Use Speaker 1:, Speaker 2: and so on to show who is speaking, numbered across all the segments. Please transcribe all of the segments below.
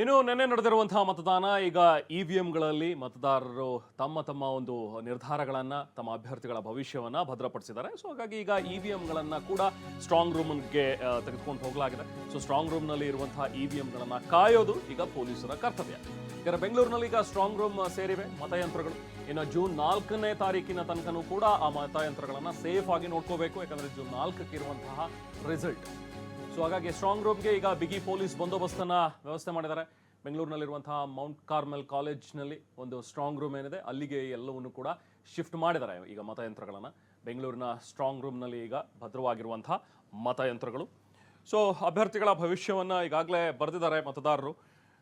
Speaker 1: ಇನ್ನು ನಿನ್ನೆ ನಡೆದಿರುವಂತಹ ಮತದಾನ, ಈಗ ಇ ವಿ ಎಂಗಳಲ್ಲಿ ಮತದಾರರು ತಮ್ಮ ತಮ್ಮ ಒಂದು ನಿರ್ಧಾರಗಳನ್ನ, ತಮ್ಮ ಅಭ್ಯರ್ಥಿಗಳ ಭವಿಷ್ಯವನ್ನ ಭದ್ರಪಡಿಸಿದ್ದಾರೆ. ಸೊ ಹಾಗಾಗಿ ಈಗ ಇ ವಿ ಎಂಗಳನ್ನ ಕೂಡ ಸ್ಟ್ರಾಂಗ್ ರೂಮ್ಗೆ ತೆಗೆದುಕೊಂಡು ಹೋಗಲಾಗಿದೆ. ಸೊ ಸ್ಟ್ರಾಂಗ್ ರೂಮ್ನಲ್ಲಿ ಇರುವಂತಹ ಇ ವಿ ಎಂಗಳನ್ನ ಕಾಯೋದು ಈಗ ಪೊಲೀಸರ ಕರ್ತವ್ಯ. ಈಗ ಬೆಂಗಳೂರಿನಲ್ಲಿ ಈಗ ಸ್ಟ್ರಾಂಗ್ ರೂಮ್ ಸೇರಿವೆ, ಮತಯಂತ್ರಗಳು. ಇನ್ನು ಜೂನ್ ನಾಲ್ಕನೇ ತಾರೀಕಿನ ತನಕನೂ ಕೂಡ ಆ ಮತಯಂತ್ರಗಳನ್ನು ಸೇಫ್ ಆಗಿ ನೋಡ್ಕೋಬೇಕು, ಯಾಕಂದರೆ ಜೂನ್ ನಾಲ್ಕಕ್ಕೆ ಇರುವಂತಹ ರಿಸಲ್ಟ್ ಸೊ ಹಾಗಾಗಿ ಸ್ಟ್ರಾಂಗ್ ರೂಮ್ಗೆ ಈಗ ಬಿಗಿ ಪೊಲೀಸ್ ಬಂದೋಬಸ್ತನ್ನ ವ್ಯವಸ್ಥೆ ಮಾಡಿದ್ದಾರೆ. ಬೆಂಗಳೂರಿನಲ್ಲಿರುವಂತಹ ಮೌಂಟ್ ಕಾರ್ಮೆಲ್ ಕಾಲೇಜ್ನಲ್ಲಿ ಒಂದು ಸ್ಟ್ರಾಂಗ್ ರೂಮ್ ಏನಿದೆ, ಅಲ್ಲಿಗೆ ಎಲ್ಲವನ್ನು ಕೂಡ ಶಿಫ್ಟ್ ಮಾಡಿದ್ದಾರೆ ಈಗ ಮತಯಂತ್ರಗಳನ್ನು. ಬೆಂಗಳೂರಿನ ಸ್ಟ್ರಾಂಗ್ ರೂಮ್ನಲ್ಲಿ ಈಗ ಭದ್ರವಾಗಿರುವಂತಹ ಮತಯಂತ್ರಗಳು. ಸೊ ಅಭ್ಯರ್ಥಿಗಳ ಭವಿಷ್ಯವನ್ನು ಈಗಾಗಲೇ ಬರೆದಿದ್ದಾರೆ ಮತದಾರರು.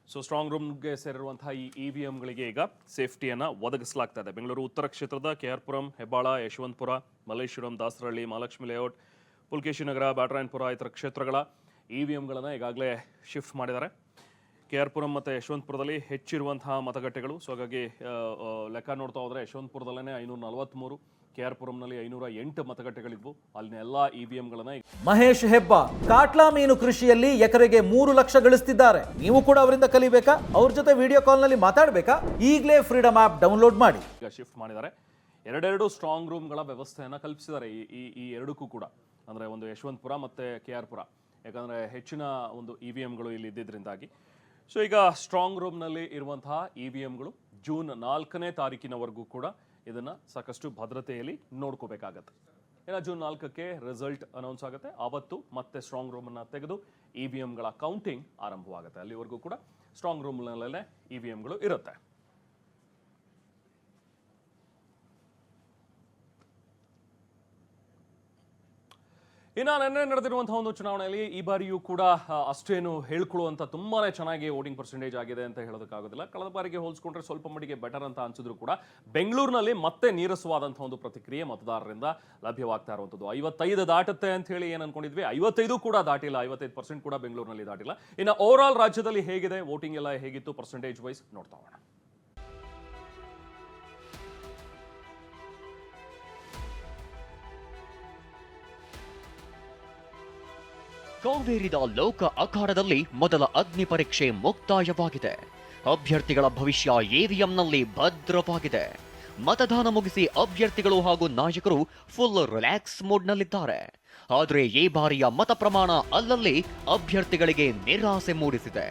Speaker 1: ಸೊ ಸ್ಟ್ರಾಂಗ್ ರೂಮ್ಗೆ ಸೇರಿರುವಂತಹ ಈ ಇ ವಿ ಎಂಗಳಿಗೆ ಈಗ ಸೇಫ್ಟಿಯನ್ನು ಒದಗಿಸಲಾಗ್ತಾ ಇದೆ. ಬೆಂಗಳೂರು ಉತ್ತರ ಕ್ಷೇತ್ರದ K R Puram, Hebbal, Yeshwanthpur, Malleshwaram, Dasarahalli, Mahalakshmi layout Pulakeshi Nagar Byatarayanapura ಇತರ ಕ್ಷೇತ್ರಗಳ ಇ ವಿ ಎಂಗಳನ್ನು ಈಗಾಗಲೇ ಶಿಫ್ಟ್ ಮಾಡಿದ್ದಾರೆ. ಕೆ ಆರ್ ಪುರಂ ಮತ್ತು ಯಶವಂತಪುರದಲ್ಲಿ ಹೆಚ್ಚಿರುವಂತಹ ಮತಗಟ್ಟೆಗಳು. ಸೊ ಹಾಗಾಗಿ ಲೆಕ್ಕ ನೋಡ್ತಾ ಹೋದರೆ ಯಶವಂತಪುರದಲ್ಲೇ ಐನೂರ ನಲವತ್ತ್ಮೂರು ಕೆ ಆರ್ ಪುರಂನಲ್ಲಿ ಐನೂರ ಎಂಟು ಮತಗಟ್ಟೆಗಳಿದ್ವು. ಅಲ್ಲಿನ ಎಲ್ಲ ಇ ವಿ ಎಂಗಳನ್ನು
Speaker 2: ಮಹೇಶ್ ಹೆಬ್ಬ ಕಾಟ್ಲಾ ಮೀನು ಕೃಷಿಯಲ್ಲಿ ಎಕರೆಗೆ ಮೂರು ಲಕ್ಷ ಗಳಿಸ್ತಿದ್ದಾರೆ. ನೀವು ಕೂಡ ಅವರಿಂದ ಕಲಿಬೇಕಾ? ಅವ್ರ ಜೊತೆ ವಿಡಿಯೋ ಕಾಲ್ನಲ್ಲಿ ಮಾತಾಡಬೇಕಾ? ಈಗಲೇ ಫ್ರೀಡಮ್ ಆ್ಯಪ್ ಡೌನ್ಲೋಡ್ ಮಾಡಿ.
Speaker 1: ಈಗ ಶಿಫ್ಟ್ ಮಾಡಿದ್ದಾರೆ. ಎರಡೆರಡು ಸ್ಟ್ರಾಂಗ್ ರೂಮ್ಗಳ ವ್ಯವಸ್ಥೆಯನ್ನು ಕಲ್ಪಿಸಿದ್ದಾರೆ ಈ ಈ ಎರಡಕ್ಕೂ ಕೂಡ. ಅಂದರೆ ಒಂದು ಯಶವಂತಪುರ ಮತ್ತು ಕೆ ಆರ್ ಪುರ ಯಾಕಂದರೆ ಹೆಚ್ಚಿನ ಒಂದು ಇ ವಿ ಎಮ್ಗಳು ಇಲ್ಲಿ ಇದ್ದಿದ್ದರಿಂದಾಗಿ ಸೊ ಈಗ ಸ್ಟ್ರಾಂಗ್ ರೂಮ್ನಲ್ಲಿ ಇರುವಂತಹ ಇ ವಿ ಎಮ್ಗಳು ಜೂನ್ ನಾಲ್ಕನೇ ತಾರೀಕಿನವರೆಗೂ ಕೂಡ ಇದನ್ನು ಸಾಕಷ್ಟು ಭದ್ರತೆಯಲ್ಲಿ ನೋಡ್ಕೋಬೇಕಾಗತ್ತೆ. ಏನ ಜೂನ್ ನಾಲ್ಕಕ್ಕೆ ರಿಸಲ್ಟ್ ಅನೌನ್ಸ್ ಆಗುತ್ತೆ. ಆವತ್ತು ಮತ್ತೆ ಸ್ಟ್ರಾಂಗ್ ರೂಮನ್ನು ತೆಗೆದು ಇ ವಿ ಎಮ್ಗಳ ಕೌಂಟಿಂಗ್ ಆರಂಭವಾಗುತ್ತೆ. ಅಲ್ಲಿವರೆಗೂ ಕೂಡ ಸ್ಟ್ರಾಂಗ್ ರೂಮ್ನಲ್ಲೇ ಇ ವಿ ಎಮ್ಗಳು ಇರುತ್ತೆ. ಇನ್ನು ನಿನ್ನೆ ನಡೆದಿರುವಂತಹ ಒಂದು ಚುನಾವಣೆಯಲ್ಲಿ ಈ ಬಾರಿಯೂ ಕೂಡ ಅಷ್ಟೇನು ಹೇಳ್ಕೊಳ್ಳುವಂತ ತುಂಬಾನೇ ಚೆನ್ನಾಗಿ ವೋಟಿಂಗ್ ಪರ್ಸೆಂಟೇಜ್ ಆಗಿದೆ ಅಂತ ಹೇಳೋದಕ್ಕಾಗೋದಿಲ್ಲ. ಕಳೆದ ಬಾರಿಗೆ ಹೋಲಿಸ್ಕೊಂಡ್ರೆ ಸ್ವಲ್ಪ ಮಟ್ಟಿಗೆ ಬೆಟರ್ ಅಂತ ಅನ್ಸಿದ್ರು ಕೂಡ ಬೆಂಗಳೂರಿನಲ್ಲಿ ಮತ್ತೆ ನೀರಸವಾದಂತಹ ಒಂದು ಪ್ರತಿಕ್ರಿಯೆ ಮತದಾರರಿಂದ ಲಭ್ಯವಾಗ್ತಾ ಇರುವಂಥದ್ದು. ಐವತ್ತೈದು ದಾಟುತ್ತೆ ಅಂತ ಹೇಳಿ ಏನು ಅನ್ಕೊಂಡಿದ್ವಿ? ಐವತ್ತೈದು ಕೂಡ ದಾಟಿಲ್ಲ. ಐವತ್ತೈದು ಪರ್ಸೆಂಟ್ ಕೂಡ ಬೆಂಗಳೂರಿನಲ್ಲಿ ದಾಟಿಲ್ಲ. ಇನ್ನು ಓವರ್ ಆಲ್ ರಾಜ್ಯದಲ್ಲಿ ಹೇಗಿದೆ? ವೋಟಿಂಗ್ ಎಲ್ಲ ಹೇಗಿತ್ತು? ಪರ್ಸೆಂಟೇಜ್ ವೈಸ್ ನೋಡ್ತಾ ಹೋಗೋಣ.
Speaker 3: ಕಾವೇರಿದ ಲೋಕ ಅಖಾಡದಲ್ಲಿ ಮೊದಲ ಅಗ್ನಿ ಪರೀಕ್ಷೆ ಮುಕ್ತಾಯವಾಗಿದೆ. ಅಭ್ಯರ್ಥಿಗಳ ಭವಿಷ್ಯ ಇವಿಎಂನಲ್ಲಿ ಭದ್ರವಾಗಿದೆ. ಮತದಾನ ಮುಗಿಸಿ ಅಭ್ಯರ್ಥಿಗಳು ಹಾಗೂ ನಾಯಕರು ಫುಲ್ ರಿಲ್ಯಾಕ್ಸ್ ಮೂಡ್ನಲ್ಲಿದ್ದಾರೆ. ಆದರೆ ಈ ಬಾರಿಯ ಮತ ಪ್ರಮಾಣ ಅಲ್ಲಲ್ಲಿ ಅಭ್ಯರ್ಥಿಗಳಿಗೆ ನಿರಾಸೆ ಮೂಡಿಸಿದೆ.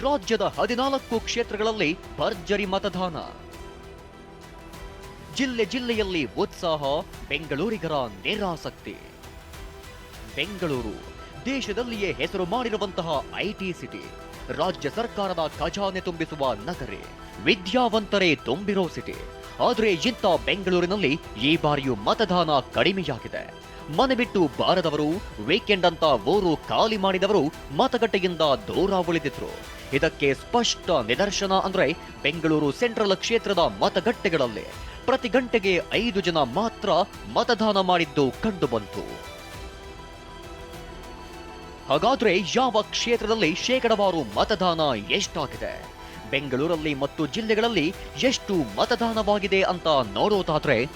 Speaker 3: ರಾಜ್ಯದ ಹದಿನಾಲ್ಕು ಕ್ಷೇತ್ರಗಳಲ್ಲಿ ಭರ್ಜರಿ ಮತದಾನ. ಜಿಲ್ಲೆ ಜಿಲ್ಲೆಯಲ್ಲಿ ಉತ್ಸಾಹ, ಬೆಂಗಳೂರಿಗರ ನಿರಾಸಕ್ತಿ. ಬೆಂಗಳೂರು, ದೇಶದಲ್ಲಿಯೇ ಹೆಸರು ಮಾಡಿರುವಂತಹ ಐಟಿ ಸಿಟಿ ರಾಜ್ಯ ಸರ್ಕಾರದ ಖಜಾನೆ ತುಂಬಿಸುವ ನಗರಿ, ವಿದ್ಯಾವಂತರೇ ತುಂಬಿರೋ ಸಿಟಿ ಆದರೆ ಇಂಥ ಬೆಂಗಳೂರಿನಲ್ಲಿ ಈ ಬಾರಿಯೂ ಮತದಾನ ಕಡಿಮೆಯಾಗಿದೆ. ಮನೆ ಬಿಟ್ಟು ಬಾರದವರು ವೀಕೆಂಡ್ ಅಂತ ಊರು ಖಾಲಿ ಮಾಡಿದವರು ಮತಗಟ್ಟೆಯಿಂದ ದೂರ ಉಳಿದಿದ್ರು. ಇದಕ್ಕೆ ಸ್ಪಷ್ಟ ನಿದರ್ಶನ ಅಂದ್ರೆ ಬೆಂಗಳೂರು ಸೆಂಟ್ರಲ್ ಕ್ಷೇತ್ರದ ಮತಗಟ್ಟೆಗಳಲ್ಲಿ ಪ್ರತಿ ಗಂಟೆಗೆ ಐದು ಜನ ಮಾತ್ರ ಮತದಾನ ಮಾಡಿದ್ದು ಕಂಡುಬಂತು. ಹಾಗಾದ್ರೆ ಯಾವ ಕ್ಷೇತ್ರದಲ್ಲಿ ಶೇಕಡವಾರು ಮತದಾನ ಎಷ್ಟಾಗಿದೆ? ಬೆಂಗಳೂರಲ್ಲಿ ಮತ್ತು ಜಿಲ್ಲೆಗಳಲ್ಲಿ ಎಷ್ಟು ಮತದಾನವಾಗಿದೆ ಅಂತ ನೋಡೋದಾದ್ರೆ,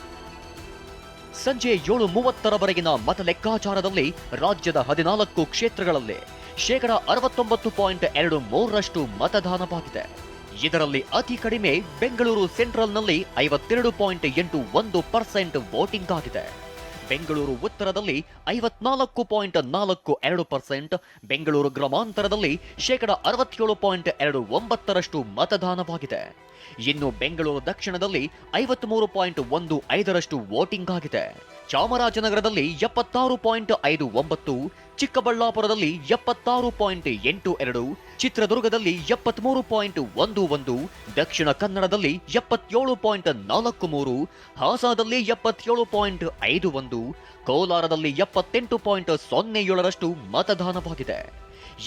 Speaker 3: ಸಂಜೆ ಏಳು ಮೂವತ್ತರವರೆಗಿನ ಮತ ಲೆಕ್ಕಾಚಾರದಲ್ಲಿ ರಾಜ್ಯದ ಹದಿನಾಲ್ಕು ಕ್ಷೇತ್ರಗಳಲ್ಲಿ ಶೇಕಡ ಅರವತ್ತೊಂಬತ್ತು ಪಾಯಿಂಟ್ ಎರಡು ಮೂರರಷ್ಟು ಮತದಾನವಾಗಿದೆ. ಇದರಲ್ಲಿ ಅತಿ ಕಡಿಮೆ ಬೆಂಗಳೂರು ಸೆಂಟ್ರಲ್ನಲ್ಲಿ ಐವತ್ತೆರಡು ಪಾಯಿಂಟ್ ಎಂಟು ಒಂದು ಪರ್ಸೆಂಟ್ ವೋಟಿಂಗ್ ಆಗಿದೆ ಬೆಂಗಳೂರು ಉತ್ತರದಲ್ಲಿ ಐವತ್ನಾಲ್ಕು ಪಾಯಿಂಟ್ ನಾಲ್ಕು ಎರಡು ಪರ್ಸೆಂಟ್, ಬೆಂಗಳೂರು ಗ್ರಾಮಾಂತರದಲ್ಲಿ ಶೇಕಡ ಅರವತ್ತೇಳು ಪಾಯಿಂಟ್ ಎರಡು ಒಂಬತ್ತರಷ್ಟು ಮತದಾನವಾಗಿದೆ. ಇನ್ನು ಬೆಂಗಳೂರು ದಕ್ಷಿಣದಲ್ಲಿ ಐವತ್ಮೂರು ಪಾಯಿಂಟ್ ಒಂದು ಐದರಷ್ಟು ವೋಟಿಂಗ್ ಆಗಿದೆ. ಚಾಮರಾಜನಗರದಲ್ಲಿ ಎಪ್ಪತ್ತಾರು ಪಾಯಿಂಟ್ ಐದು ಒಂಬತ್ತು ಚಿಕ್ಕಬಳ್ಳಾಪುರದಲ್ಲಿ ಎಪ್ಪತ್ತಾರು ಪಾಯಿಂಟ್ ಎಂಟು ಎರಡು, ಚಿತ್ರದುರ್ಗದಲ್ಲಿ ಎಪ್ಪತ್ಮೂರು ಪಾಯಿಂಟ್ ಒಂದು ಒಂದು, ದಕ್ಷಿಣ ಕನ್ನಡದಲ್ಲಿ ಎಪ್ಪತ್ತೇಳು ಪಾಯಿಂಟ್ ನಾಲ್ಕು ಮೂರು, ಹಾಸನದಲ್ಲಿ ಎಪ್ಪತ್ತೇಳು ಪಾಯಿಂಟ್ ಐದು ಒಂದು, ಕೋಲಾರದಲ್ಲಿ ಎಪ್ಪತ್ತೆಂಟು ಪಾಯಿಂಟ್ ಸೊನ್ನೆ ಏಳರಷ್ಟು ಮತದಾನವಾಗಿದೆ.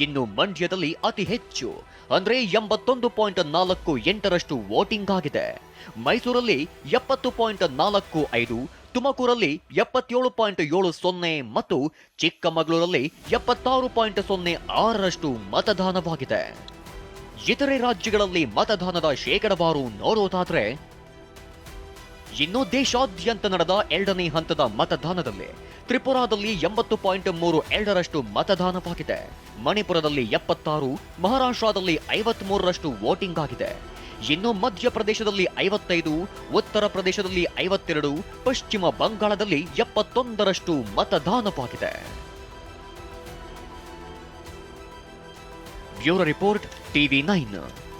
Speaker 3: ಇನ್ನು ಮಂಡ್ಯದಲ್ಲಿ ಅತಿ ಹೆಚ್ಚು, ಅಂದ್ರೆ ಎಂಬತ್ತೊಂದು ಪಾಯಿಂಟ್ ನಾಲ್ಕು ಎಂಟರಷ್ಟು ವೋಟಿಂಗ್ ಆಗಿದೆ. ಮೈಸೂರಲ್ಲಿ ಎಪ್ಪತ್ತು ಪಾಯಿಂಟ್ ನಾಲ್ಕು ಐದು ತುಮಕೂರಲ್ಲಿ ಎಪ್ಪತ್ತೇಳು ಪಾಯಿಂಟ್ ಏಳು ಸೊನ್ನೆ ಮತ್ತು ಚಿಕ್ಕಮಗಳೂರಲ್ಲಿ ಎಪ್ಪತ್ತಾರು ಪಾಯಿಂಟ್ ಸೊನ್ನೆ ಆರರಷ್ಟು ಮತದಾನವಾಗಿದೆ. ಇತರೆ ರಾಜ್ಯಗಳಲ್ಲಿ ಮತದಾನದ ಶೇಕಡವಾರು ನೋಡೋದಾದ್ರೆ, ಇನ್ನು ದೇಶಾದ್ಯಂತ ನಡೆದ ಎರಡನೇ ಹಂತದ ಮತದಾನದಲ್ಲಿ ತ್ರಿಪುರಾದಲ್ಲಿ ಎಂಬತ್ತು ಪಾಯಿಂಟ್ ಮೂರು ಎರಡರಷ್ಟು ಮತದಾನವಾಗಿದೆ. ಮಣಿಪುರದಲ್ಲಿ ಎಪ್ಪತ್ತಾರು, ಮಹಾರಾಷ್ಟ್ರದಲ್ಲಿ ಐವತ್ಮೂರರಷ್ಟು ವೋಟಿಂಗ್ ಆಗಿದೆ. ಇನ್ನು ಮಧ್ಯಪ್ರದೇಶದಲ್ಲಿ ಐವತ್ತೈದು ಉತ್ತರ ಪ್ರದೇಶದಲ್ಲಿ ಐವತ್ತೆರಡು ಪಶ್ಚಿಮ ಬಂಗಾಳದಲ್ಲಿ ಎಪ್ಪತ್ತೊಂದರಷ್ಟು ಮತದಾನವಾಗಿದೆ. Bureau report TV nine.